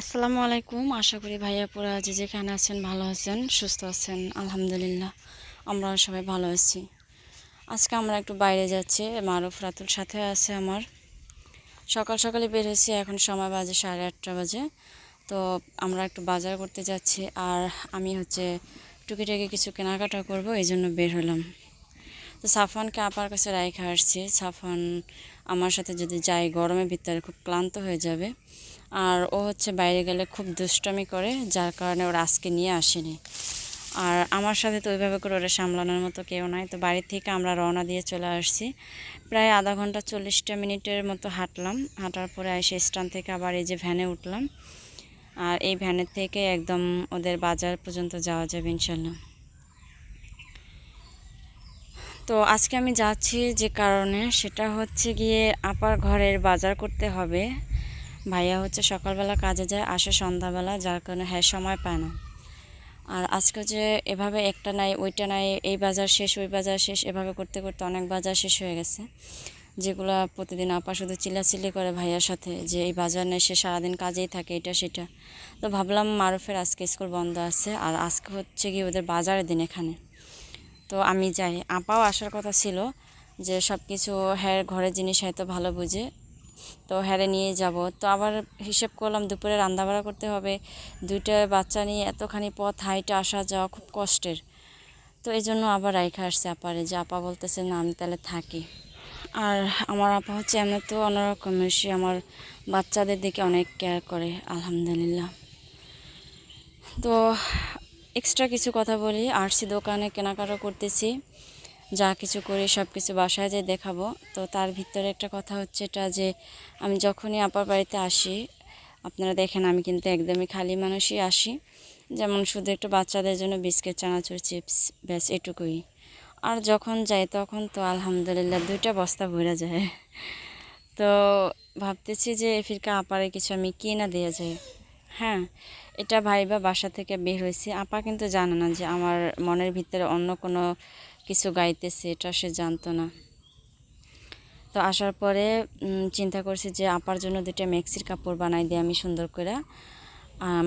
আসসালামু আলাইকুম। আশা করি ভাইয়া পুরা যে যেখানে আছেন ভালো আছেন, সুস্থ আছেন, আলহামদুলিল্লাহ। আমরা সবাই ভালো আছি। আজকে আমরা একটু বাইরে যাচ্ছি, মারুফ রাতুল সাথে আছে আমার। সকাল সকালে বের হয়েছি, এখন সময় বাজে সাড়ে আটটা বাজে। তো আমরা একটু বাজার করতে যাচ্ছি, আর আমি হচ্ছে টুকিটাকি কিছু কেনাকাটা করব, এই জন্য বের হলাম। তো সাফানকে আপার কাছে রাইখা আসছি। সাফান আমার সাথে যদি যাই গরমের ভিতরে খুব ক্লান্ত হয়ে যাবে। আর ও হচ্ছে বাইরে গেলে খুব দুষ্টমি করে, যার কারণে ওরা আজকে নিয়ে আসেনি। আর আমার সাথে তো ওইভাবে করে ওরা সামলানোর মতো কেউ নাই। তো বাড়ি থেকে আমরা রওনা দিয়ে চলে আসছি। প্রায় আধা ঘণ্টা চল্লিশটা মিনিটের মতো হাঁটলাম। হাঁটার পরে এসে স্ট্যান্ড থেকে আবার এই যে ভ্যানে উঠলাম। আর এই ভ্যানের থেকে একদম ওদের বাজার পর্যন্ত যাওয়া যাবে ইনশাল্লাহ। তো আজকে আমি যাচ্ছি যে কারণে, সেটা হচ্ছে গিয়ে আপার ঘরের বাজার করতে হবে। ভাইয়া হচ্ছে সকালবেলা কাজে যায়, আসে সন্ধ্যাবেলা, যার কারণে হ্যাঁ সময় পায় না। আর আজকে যে এভাবে একটা নাই, ওইটা নাই, এই বাজার শেষ, ওই বাজার শেষ, এভাবে করতে করতে অনেক বাজার শেষ হয়ে গেছে। যেগুলো প্রতিদিন আপা শুধু চিল্লাচিল্লি করে ভাইয়ার সাথে, যে এই বাজার নেই, সে সারাদিন কাজেই থাকে, এটা, সেটা। তো ভাবলাম মারুফের আজকে স্কুল বন্ধ আছে, আর আজকে হচ্ছে গিয়ে ওদের বাজারের দিন এখানে। তো আমি যাই। আপাও আসার কথা ছিল যে সব কিছু হ্যাঁ ঘরের জিনিস হয়তো ভালো বুঝে তো হ্যারে নিয়ে যাব। তো আবার হিসেব করলাম দুপুরে রান্নাবাড়া করতে হবে। দুইটা বাচ্চা নিয়ে এতখানি পথ হাইটে আসা যাওয়া খুব কষ্টের। তো এই জন্য আবার রাইখা আসছে আপারে। যে আপা বলতেছে, না, আমি তাহলে থাকি। আর আমার আপা হচ্ছে এমনি তো অন্যরকম। সে আমার বাচ্চাদের দিকে অনেক কেয়ার করে, আলহামদুলিল্লাহ। তো এক্সট্রা কিছু কথা বলি। আর আরসি দোকানে কেনাকাটা করতেছি। যা কিছু করি সব কিছু বাসায় যে দেখাবো। তো তার ভিতরে একটা কথা হচ্ছে এটা যে, আমি যখনই আপার বাড়িতে আসি, আপনারা দেখেন আমি কিন্তু একদমই খালি মানুষই আসি। যেমন শুধু একটু বাচ্চাদের জন্য বিস্কিট, চানাচুর, চিপস, ব্যাস এটুকুই। আর যখন যাই তখন তো আলহামদুলিল্লাহ দুইটা বস্তা ভরে যায়। তো ভাবতেছি যে ফিরকা আপারে কিছু আমি কিনা দিয়ে যাই হ্যাঁ এটা ভাইবা বাসা থেকে বের হয়েছে। আপা কিন্তু জানে না যে আমার মনের ভিতরে অন্য কোনো কিছু গাইতেছে, এটা সে জানতো না। তো আসার পরে চিন্তা করছি যে আপার জন্য দুটা মেক্সির কাপড় বানাই দিই আমি সুন্দর করে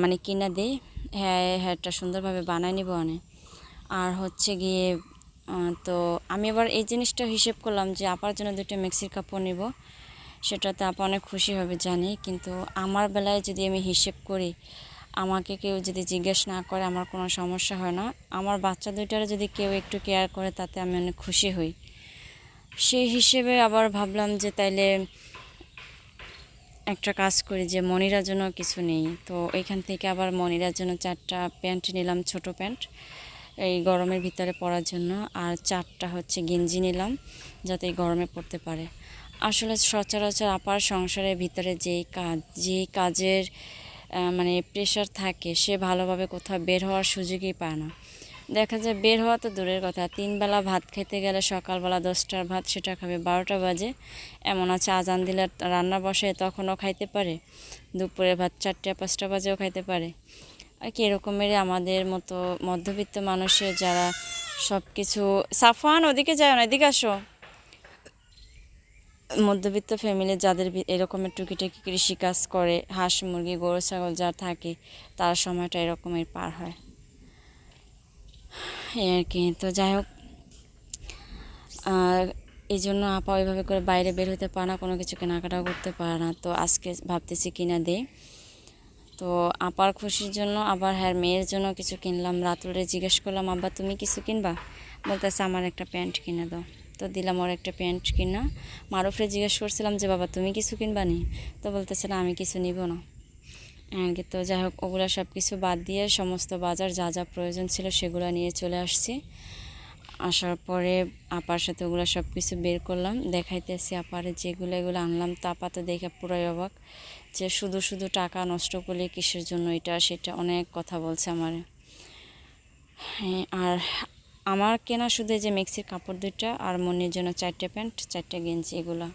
মানে কিনা দিই হ্যাঁ হ্যাঁটা সুন্দরভাবে বানাই নিব অনেক আর হচ্ছে গিয়ে তো আমি এবার এই জিনিসটা হিসেব করলাম যে আপার জন্য দুটো মেক্সির কাপড় নিব। সেটাতে আপা অনেক খুশি হবে জানি, কিন্তু আমার বেলায় যদি আমি হিসেব করি আমাকে কেউ যদি জিজ্ঞেস না করে, আমার কোনো সমস্যা হয় না। আমার বাচ্চা দুইটারে যদি কেউ একটু কেয়ার করে, তাতে আমি অনেক খুশি হই। সেই হিসেবে আবার ভাবলাম যে তাইলে একটা কাজ করি যে মনিরার জন্য কিছু নেই। তো এখান থেকে আবার মনিরার জন্য চারটা প্যান্ট নিলাম, ছোট প্যান্ট। এই গরমের ভিতরে পরার জন্য। আর চারটা হচ্ছে গেঞ্জি নিলাম, যাতে গরমে পড়তে পারে। আসলে সচরাচর আপার সংসারের ভিতরে যেই কাজ, যেই কাজের মানে প্রেশার থাকে, সে ভালোভাবে কোথাও বের হওয়ার সুযোগই পায় না। দেখা যায় বের হওয়া তো দূরের কথা, তিনবেলা ভাত খেতে গেলে সকালবেলা দশটার ভাত সেটা খাবে বারোটা বাজে। এমন আছে, আজান দিলে রান্না বসে তখনও খাইতে পারে, দুপুরে ভাত চারটে, পাঁচটা বাজেও খাইতে পারে। আর কি, এরকমেরই আমাদের মতো মধ্যবিত্ত মানুষের যারা সব কিছু সাফান ওদিকে যায় না, এদিকে আসো। মধ্যবিত্ত ফ্যামিলি যাদের এরকমের টুকিটাকি কৃষিকাজ করে, হাঁস, মুরগি, গরু, ছাগল যা থাকে, তার সময়টা এরকমের পার হয়। এই আর কি, তো যাই হোক, আর এই জন্য আপা ওইভাবে করে বাইরে বের হতে পারে না, কোনো কিছু কেনাকাটাও করতে পারে না, তো আজকে ভাবতেছি কিনা দে তো আপার খুশির জন্য, আবার হ্যাঁ মেয়ের জন্য কিছু কিনলাম রাতুলে জিজ্ঞেস করলাম, আব্বা, তুমি কিছু কিনবা? বলতেছে, আমার একটা প্যান্ট কিনে দাও। তো দিলাম ওর একটা প্যান্ট কিনা। মারুফরে জিজ্ঞেস করছিলাম যে, বাবা, তুমি কিছু কিনবা নি? তো বলতেছে না আমি কিছু নিব না। কি তো যাই হোক, ওগুলো সব কিছু বাদ দিয়ে সমস্ত বাজার যা যা প্রয়োজন ছিল সেগুলো নিয়ে চলে আসছি। আসার পরে আপার সাথে ওগুলো সব কিছু বের করলাম। দেখাইতেছি আপারে যেগুলো, এগুলো আনলাম। তো আপা তো দেখে পুরাই অবাক যে, শুধু শুধু টাকা নষ্ট করলে কিসের জন্য এটা, সেটা অনেক কথা বলছে আমার। হ্যাঁ আর আমার কেনা শুধু যে মেক্সির কাপড় দুইটা আর মনির জন্য চারটে প্যান্ট, চারটে গেঞ্জি এগুলো।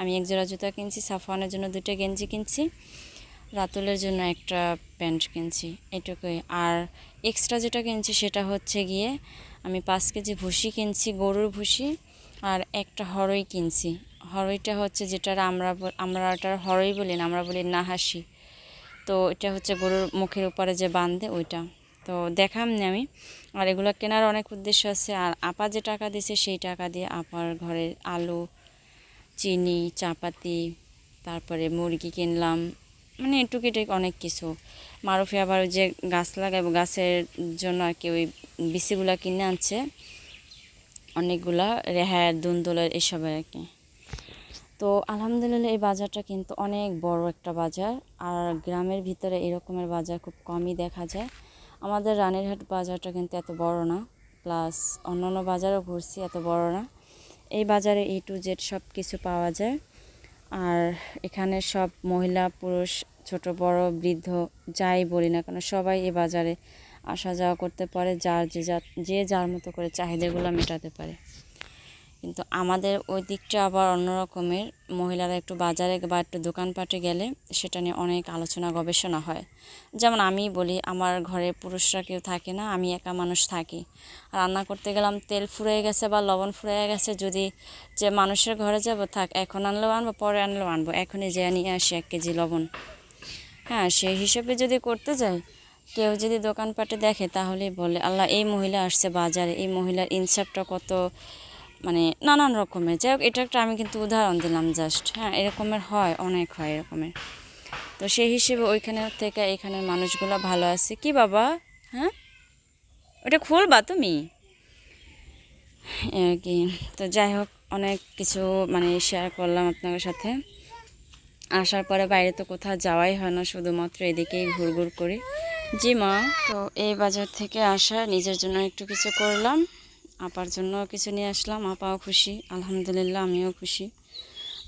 আমি এক জোড়া জুতা কিনছি, সাফওয়ানের জন্য দুটো গেঞ্জি কিনছি, রাতুলের জন্য একটা প্যান্ট কিনছি, এটুকুই। আর এক্সট্রা যেটা কিনছি সেটা হচ্ছে গিয়ে আমি পাঁচ কেজি ভুসি কিনছি, গরুর ভুসি আর একটা হরই কিনছি। হরইটা হচ্ছে যেটা আমরা আমরা ওটার হরই বলি না, আমরা বলি নাহাসি তো এটা হচ্ছে গরুর মুখের উপরে যে বাঁধে ওইটা। তো দেখাম না আমি। আর এগুলো কেনার অনেক উদ্দেশ্য আছে। আর আপা যে টাকা দিছে সেই টাকা দিয়ে আপার ঘরের আলু, চিনি, চাপাতি, তারপরে মুরগি কিনলাম। মানে টুকিটাকি অনেক কিছু। মারুফি আবার যে গাছ লাগাবো গাছের জন্য আর কি ওই বিচিগুলা কিনে আনছে। অনেকগুলা রেহার দুন্দোলের এসবের আর কি। তো আলহামদুলিল্লাহ এই বাজারটা কিন্তু অনেক বড় একটা বাজার। আর গ্রামের ভিতরে এরকমের বাজার খুব কমই দেখা যায়। আমাদের রানীরহাট বাজারটা কিন্তু এত বড় না প্লাস অন্যান্য বাজারও ঘুরছি এত বড় না। এই বাজারে এ টু জেড সব কিছু পাওয়া যায়। আর এখানে সব মহিলা, পুরুষ, ছোট, বড়, বৃদ্ধ, যাই বলি না কেন, সবাই এই বাজারে আসা যাওয়া করতে পারে, যার যে যার যে যার মতো করে চাহিদাগুলো মেটাতে পারে। কিন্তু আমাদের ওই দিকটা আবার অন্য রকমের। মহিলারা একটু বাজারে বা একটু দোকানপাটে গেলে সেটা নিয়ে অনেক আলোচনা, গবেষণা হয়। যেমন আমি বলি, আমার ঘরে পুরুষরা কেউ থাকে না, আমি একা মানুষ থাকি। রান্না করতে গেলাম, তেল ফুরিয়ে গেছে বা লবণ ফুরিয়ে গেছে, যদি যে মানুষের ঘরে যাব, থাক, এখন আনলেও আনব, পরে আনলেও আনব, এখনই যে নিয়ে আসি এক কেজি লবণ। হ্যাঁ সেই হিসেবে যদি করতে যাই, কেউ যদি দোকানপাটে দেখে, তাহলেই বলে, আল্লাহ, এই মহিলা আসছে বাজারে, এই মহিলার ইনসাফটা কত মানে নানান রকমের। যাই হোক, এটা একটা আমি কিন্তু উদাহরণ দিলাম জাস্ট হ্যাঁ এরকমের হয়, অনেক হয় এরকমের। তো সেই হিসেবে ওইখানে থেকে এখানের মানুষগুলো ভালো আছে। কি বাবা? হ্যাঁ? ওটা খুলবা তুমি? আর কি? তো যাই হোক, অনেক কিছু মানে শেয়ার করলাম আপনাদের সাথে। আসার পরে বাইরে তো কোথাও যাওয়াই হয় না, শুধুমাত্র এদিকেই ঘুরঘুর করি। জি মা, তো এই বাজার থেকে আসা, নিজের জন্য একটু কিছু করলাম। আপার জন্য কিছু নিয়ে আসলাম আপাও খুশি আলহামদুলিল্লাহ আমিও খুশি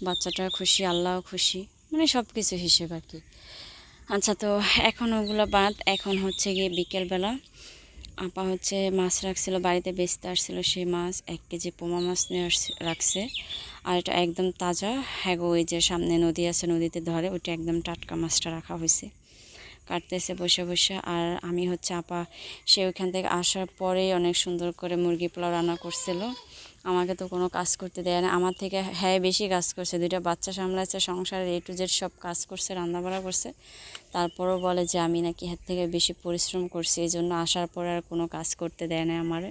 বাচ্চাটাও খুশি আল্লাহও খুশি মানে সব কিছু হিসেবে আর কি। আচ্ছা তো এখন ওগুলো বাদ এখন হচ্ছে গিয়ে বিকেলবেলা আপা হচ্ছে মাছ রাখছিল বাড়িতে বেচতে আসছিল সেই মাছ এক কেজি পোমা মাছ নিয়ে রাখছে আর এটা একদম তাজা হ্যাঁ গো, ওই যে সামনে নদী আছে নদীতে ধরে ওইটা একদম টাটকা মাছটা রাখা হয়েছে। কাটতেছে বসে বসে। আর আমি হচ্ছে আপা, সে ওইখান থেকে আসার পরেই অনেক সুন্দর করে মুরগি পোলাও রান্না করছিল। আমাকে তো কোনো কাজ করতে দেয় না। আমার থেকে হ্যাঁ বেশি কাজ করছে। দুইটা বাচ্চা সামলাচ্ছে সংসারের এ টু জেড সব কাজ করছে, রান্নাবাড়া করছে। তারপরও বলে যে আমি নাকি হাত থেকে বেশি পরিশ্রম করছি, এই জন্য আসার পরে আর কোনো কাজ করতে দেয় না আমারে।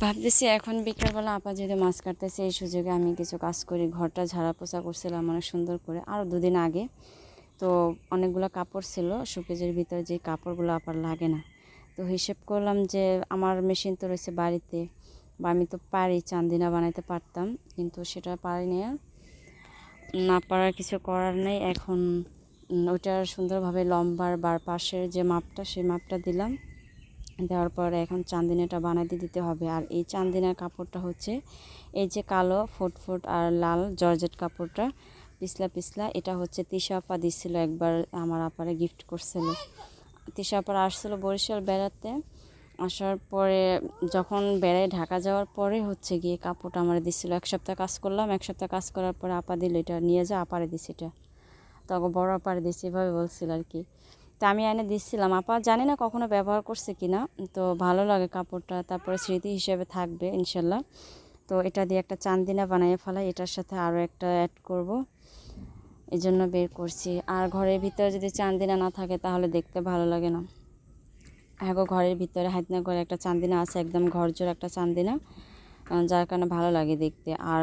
ভাবতেছি এখন বিকেলবেলা আপা যদি মাছ কাটতেছে, এই সুযোগে আমি কিছু কাজ করি। ঘরটা ঝাড়া পোছা করছিলাম অনেক সুন্দর করে। আরও দুদিন আগে তো অনেকগুলো কাপড় ছিল শোকেজের ভিতরে যে কাপড়গুলো আবার লাগে না। তো হিসেব করলাম যে আমার মেশিন তো রয়েছে বাড়িতে বা আমি তো পারি চান্দিনা বানাইতে পারতাম কিন্তু সেটা পারিনি আর না পারার কিছু করার নেই এখন উম, ওইটার সুন্দরভাবে লম্বার বার পাশের যে মাপটা সেই মাপটা দিলাম। দেওয়ার পরে এখন চান্দিনাটা বানাইতে দিতে হবে। আর এই চান্দিনার কাপড়টা হচ্ছে এই যে কালো ফুট ফুট আর লাল জর্জেট কাপড়টা পিছলা পিছলা, এটা হচ্ছে তিশা আপা দিছিল একবার, আমার আপারে গিফট করছিল। তিশা আপার আসছিল বরিশাল বেড়াতে, আসার পরে যখন বেড়ায় ঢাকা যাওয়ার পরে হচ্ছে গিয়ে কাপড়টা আমার দিচ্ছিল এক সপ্তাহ কাজ করলাম, এক সপ্তাহ কাজ করার পরে আপা দিল এটা নিয়ে যা, আপারে দিছি এটা। তখন বড় আপারে দিছি, এভাবে বলছিল আর কি। তা আমি এনে দিচ্ছিলাম আপা জানি না কখনো ব্যবহার করছে কি না তো ভালো লাগে কাপড়টা, তারপরে স্মৃতি হিসেবে থাকবে, ইনশাল্লাহ। তো এটা দিয়ে একটা চান্দিনা বানিয়ে ফেলাই, এটার সাথে আরও একটা অ্যাড করব। এই জন্য বের করছি। আর ঘরের ভিতরে যদি চান্দিনা না থাকে, তাহলে দেখতে ভালো লাগে না। হ্যাঁ ঘরের ভিতরে হাতনা করে একটা চান্দিনা আছে, একদম ঘরজোর একটা চান্দিনা যার কারণে ভালো লাগে দেখতে। আর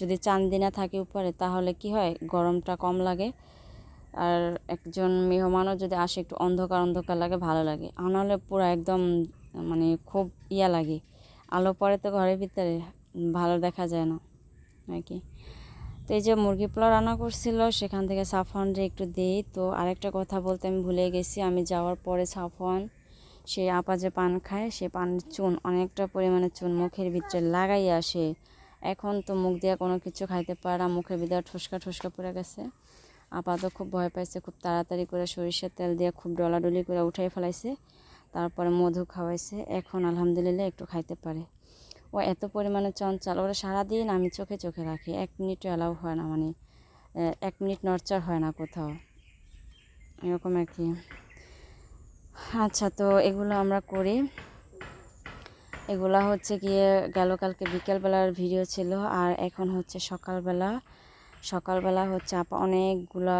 যদি চান্দিনা থাকে উপরে, তাহলে কি হয়, গরমটা কম লাগে। আর একজন মেহমানও যদি আসে, একটু অন্ধকার অন্ধকার লাগে, ভালো লাগে। আর পুরো একদম মানে খুব ইয়া লাগে। আলো পড়ে তো ঘরের ভিতরে। ভালো দেখা যায় না, আর কি। তো এই যে মুরগি পোলাও রান্না করছিল, সেখান থেকে সাফওয়ানরে একটু দিই। তো আরেকটা কথা বলতে আমি ভুলে গেছি, আমি যাওয়ার পরে সাফওয়ান, সে আপা যে পান খায়, সে পান চুন, অনেকটা পরিমাণে চুন মুখের ভিতরে লাগাই আসে। এখন তো মুখ দিয়ে কোনো কিছু খাইতে পারে না, মুখের ভিতরে ঠুসকা ঠুসকা পড়ে গেছে। আপা তো খুব ভয় পাইছে, খুব তাড়াতাড়ি করে সরিষার তেল দিয়ে খুব ডলাডলি করে উঠাই ফেলাইছে। তারপরে মধু খাওয়াইছে, এখন আলহামদুলিল্লাহ একটু খাইতে পারে। ও এত পরিমাণে চঞ্চল। ওরা সারাদিন আমি চোখে চোখে রাখি। এক মিনিটও অ্যালাউ হয় না মানে এক মিনিট নড়চড় হয় না কোথাও। এরকম আর কি। আচ্ছা তো এগুলো আমরা করি। এগুলা হচ্ছে গিয়ে গেল কালকে বিকেলবেলার ভিডিও ছিল আর এখন হচ্ছে সকালবেলা। সকালবেলা হচ্ছে আপা অনেকগুলা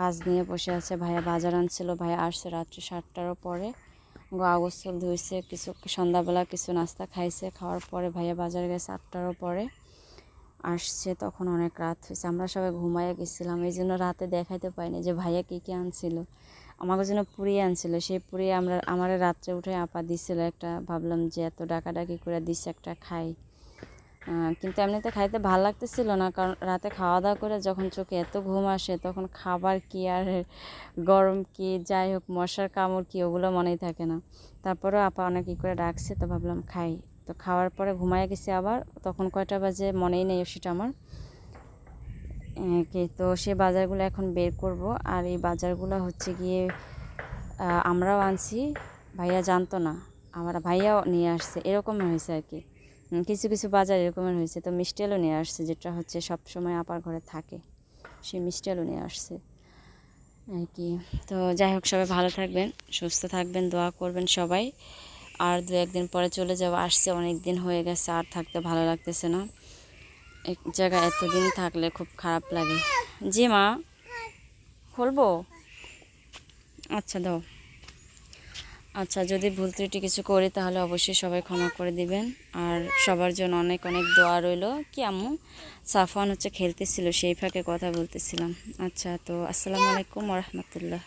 কাজ নিয়ে বসে আছে। ভাইয়া বাজার আনছিল, ভাইয়া আসছে রাত্রি সাতটারও পরে। গা গোসল ধুইছে কিছু সন্ধ্যাবেলা কিছু নাস্তা খাইছে, খাওয়ার পরে ভাইয়া বাজার গেছে আটটারও পরে। আসছে তখন অনেক রাত হয়েছে আমরা সবাই ঘুমাইয়া গেছিলাম, এই জন্য রাতে দেখাইতে পাইনি যে ভাইয়া কী কী আনছিল। আমাকে জন্য পুড়িয়ে আনছিল, সেই পুড়িয়ে আমরা, আমার রাত্রে উঠে আপা দিছিল একটা, ভাবলাম যে এত ডাকাডাকি করে দিছে একটা খাই। কিন্তু এমনিতে খাইতে ভালো লাগতেছিল না, কারণ রাতে খাওয়া দাওয়া করে যখন চোখে এত ঘুম আসে, তখন খাবার কি আর গরম কি, যাই হোক, মশার কামড় কি, ওগুলো মনেই থাকে না। তারপরেও আপা অনেক ই করে ডাকছে, তো ভাবলাম খাই। তো খাওয়ার পরে ঘুমায় গেছি আবার, তখন কয়টা বাজে মনেই নেই সেটা আমার। তো সে বাজারগুলো এখন বের করব, আর এই বাজারগুলো হচ্ছে গিয়ে আমরাও আনছি, ভাইয়া জানতো না, আমার ভাইয়াও নিয়ে আসছে এরকম হয়েছে আর কি। কিছু কিছু বাজার এরকমের হয়েছে। তো মিষ্টি আলু নিয়ে আসছে, যেটা হচ্ছে সব সময় আপার ঘরে থাকে। সে মিষ্টি আলু নিয়ে আসছে। আর কি। তো যাই হোক, সবাই ভালো থাকবেন, সুস্থ থাকবেন, দোয়া করবেন সবাই। আর দু একদিন পরে চলে যাব আসছে, অনেক দিন হয়ে গেছে, আর থাকতে ভালো লাগতেছে না। এক জায়গায় এতদিন থাকলে খুব খারাপ লাগে। জি মা, খুলবো? আচ্ছা দাও। আচ্ছা যদি ভুল ত্রুটি কিছু করি তাহলে অবশ্যই সবাই ক্ষমা করে দিবেন। আর সবার জন্য অনেক অনেক দোয়া রইল। কি আম্মু? সাফান হচ্ছে খেলতেছিল, সেই ফাঁকে কথা বলতেছিলাম। আচ্ছা তো আসসালামু আলাইকুম রহমতুল্লাহ।